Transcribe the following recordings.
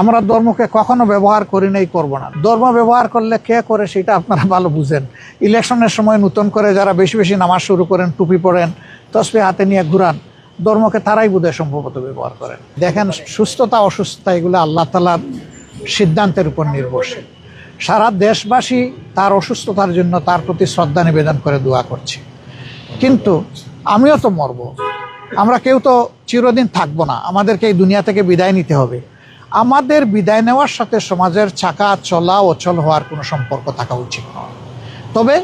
আমরা ধর্মকে কখনো ব্যবহার করি নাই, করব না। ধর্ম ব্যবহার করলে কে করে সেটা আপনারা ভালো বুঝেন। ইলেকশনের সময় নতুন করে যারা বেশি বেশি নামাজ শুরু করেন, টুপি পরেন, তসবি হাতে নিয়ে ঘুরান, ধর্মকে তারাই বোধহয় সম্ভবত ব্যবহার করেন। দেখেন, সুস্থতা, অসুস্থতা, এগুলো আল্লাহ তালার সিদ্ধান্তের উপর নির্ভরশীল। সারা দেশবাসী তার অসুস্থতার জন্য তার প্রতি শ্রদ্ধা নিবেদন করে দোয়া করছে। কিন্তু আমিও তো মরব। আমরা কেউ তো চিরদিন থাকব না। আমাদেরকে এই দুনিয়া থেকে বিদায় নিতে হবে। আমাদের বিদায় নেওয়ার সাথে সমাজের চাকা চলা অচল হওয়ার কোনো সম্পর্ক থাকা উচিত নয়। তবে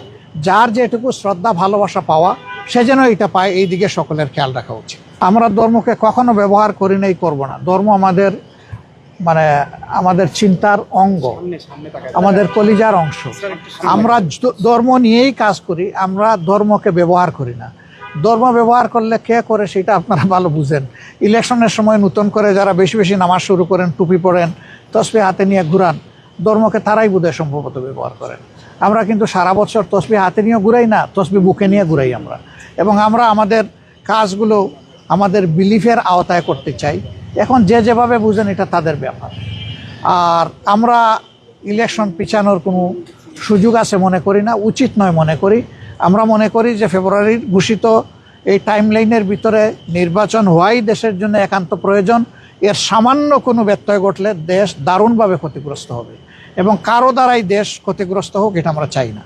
যার যেটুকু শ্রদ্ধা, ভালোবাসা পাওয়া, সে যেন এটা পায়, এই দিকে সকলের খেয়াল রাখা উচিত। আমরা ধর্মকে কখনো ব্যবহার করি নাই করব না। ধর্ম আমাদের মানে আমাদের চিন্তার অঙ্গ, আমাদের কলিজার অংশ। আমরা ধর্ম নিয়েই কাজ করি, আমরা ধর্মকে ব্যবহার করি না। ধর্ম ব্যবহার করলে কে করে সেটা আপনারা ভালো বুঝেন। ইলেকশনের সময় নতুন করে যারা বেশি বেশি নামাজ শুরু করেন, টুপি পরেন তসবি হাতে নিয়ে ঘুরান, ধর্মকে তারাই বোধহয় সম্ভবত ব্যবহার করেন। আমরা কিন্তু সারা বছর তসবি হাতে নিয়ে ঘুরাই না তসবি বুকে নিয়ে ঘুরাই আমরা। এবং আমরা আমাদের কাজগুলো আমাদের বিলিফের আওতায় করতে চাই। এখন যে যেভাবে বুঝেন এটা তাদের ব্যাপার। আর আমরা ইলেকশন পিছানোর কোনো সুযোগ আছে মনে করি না, উচিত নয় মনে করি। আমরা মনে করি যে ফেব্রুয়ারির ঘোষিত এই টাইম লাইনের ভিতরে নির্বাচন হওয়াই দেশের জন্য একান্ত প্রয়োজন। এর সামান্য কোনো ব্যত্যয় ঘটলে দেশ দারুণভাবে ক্ষতিগ্রস্ত হবে এবং কারও দ্বারাই দেশ ক্ষতিগ্রস্ত হোক, এটা আমরা চাই না।